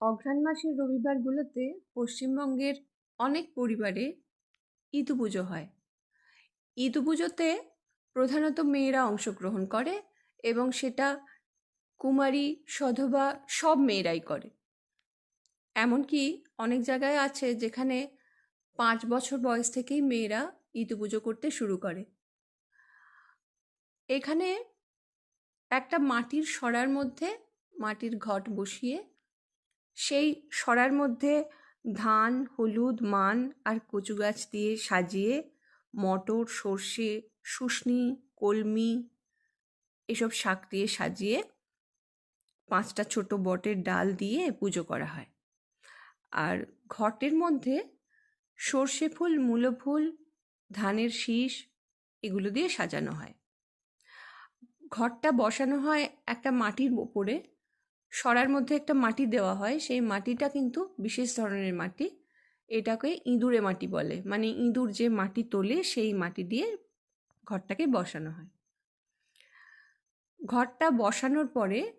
অঘ্রাণ মাসের রবিবারগুলোতে পশ্চিমবঙ্গের অনেক পরিবারে ইতু পুজো হয়। ইতু পুজোতে প্রধানত মেয়েরা অংশগ্রহণ করে এবং সেটা কুমারী, সধবা সব মেয়েরাই করে। এমনকি অনেক জায়গায় আছে যেখানে পাঁচ বছর বয়স থেকেই মেয়েরা ইতু পুজো করতে শুরু করে। এখানে একটা মাটির সরার মধ্যে মাটির ঘট বসিয়ে সেই সরার মধ্যে ধান, হলুদ, মান আর কচু গাছ দিয়ে সাজিয়ে মটর, সর্ষে, শুশনি, কলমি এসব শাক দিয়ে সাজিয়ে পাঁচটা ছোট বটের ডাল দিয়ে পুজো করা হয়। আর ঘটের মধ্যে সর্ষে ফুল, মূলো ফুল, ধানের শীষ এগুলো দিয়ে সাজানো হয়। ঘরটা বসানো হয় একটা মাটির ওপরে। সরার মধ্যে একটা মাটি দেওয়া হয়, সেই মাটিটা কিন্তু বিশেষ ধরনের মাটি, এটাকে ইঁদুরে মাটি বলে। মানে ইঁদুর যে মাটি তোলে, সেই মাটি দিয়ে ঘরটাকে বসানো হয়। ঘরটা বসানোর পরে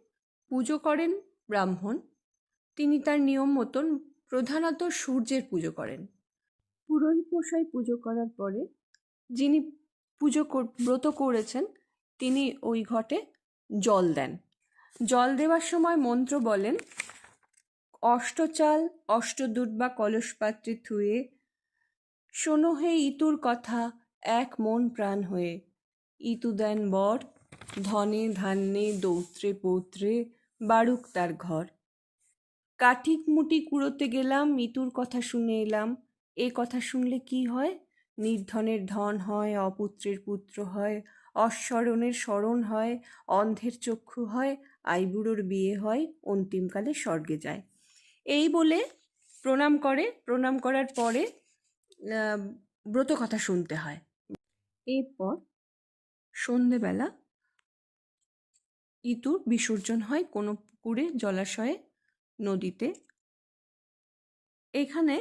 পুজো করেন ব্রাহ্মণ। তিনি তার নিয়ম মতন প্রধানত সূর্যের পুজো করেন। পুরোহিত মশাই পুজো করার পরে যিনি পুজো ব্রত করেছেন, তিনি ওই ঘটে জল দেন। জল দেওয়ার সময় মন্ত্র বলেন, অষ্টচাল, অষ্টদুর্বা কলসপাত্রে থুয়ে শোনো হে ইতুর কথা, এক মন প্রাণ হয়ে। ইতু দেন বর, ধনে ধান্যে দৌত্রে পৌত্রে বাড়ুক তার ঘর। কাঠিক মুটি কুড়োতে গেলাম, ইতুর কথা শুনে এলাম। এ কথা শুনলে কি হয়? নির্ধনের ধন হয়, অপুত্রের পুত্র হয় অস্মরণের স্মরণ হয়, অন্ধের চক্ষু হয় আইবুড়োর বিয়ে হয়, অন্তিমকালে স্বর্গে যায়। এই বলে প্রণাম করে, প্রণাম করার পরে ব্রত কথা শুনতে হয়। এরপর সন্ধেবেলা ইতুর বিসর্জন হয় কোনো পুকুরে, জলাশয়ে, নদীতে। এখানে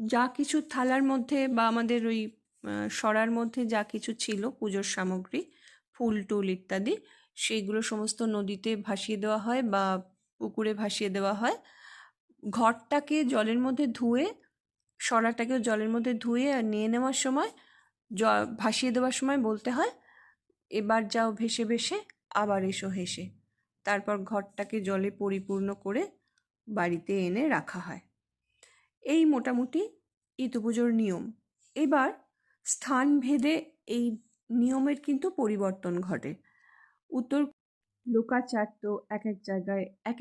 যা কিছু থালার মধ্যে বা আমাদের ওই সরার মধ্যে যা কিছু ছিল, পুজোর সামগ্রী, ফুল, টুল ইত্যাদি সেইগুলো সমস্ত নদীতে ভাসিয়ে দেওয়া হয় বা পুকুরে ভাসিয়ে দেওয়া হয়। ঘরটাকে জলের মধ্যে ধুয়ে, সরাটাকেও জলের মধ্যে ধুয়ে আর নিয়ে নেওয়ার সময়, জ, ভাসিয়ে দেওয়ার সময় বলতে হয়, এবার যাও ভেসে ভেসে, আবার এসো হেসে। তারপর ঘরটাকে জলে পরিপূর্ণ করে বাড়িতে এনে রাখা হয়। এই মোটামুটি ইতু পুজোর নিয়ম। এবার স্থান ভেদে এই নিয়মের কিন্তু পরিবর্তন ঘটে। উত্তর লোকাচার তো এক এক জায়গায় এক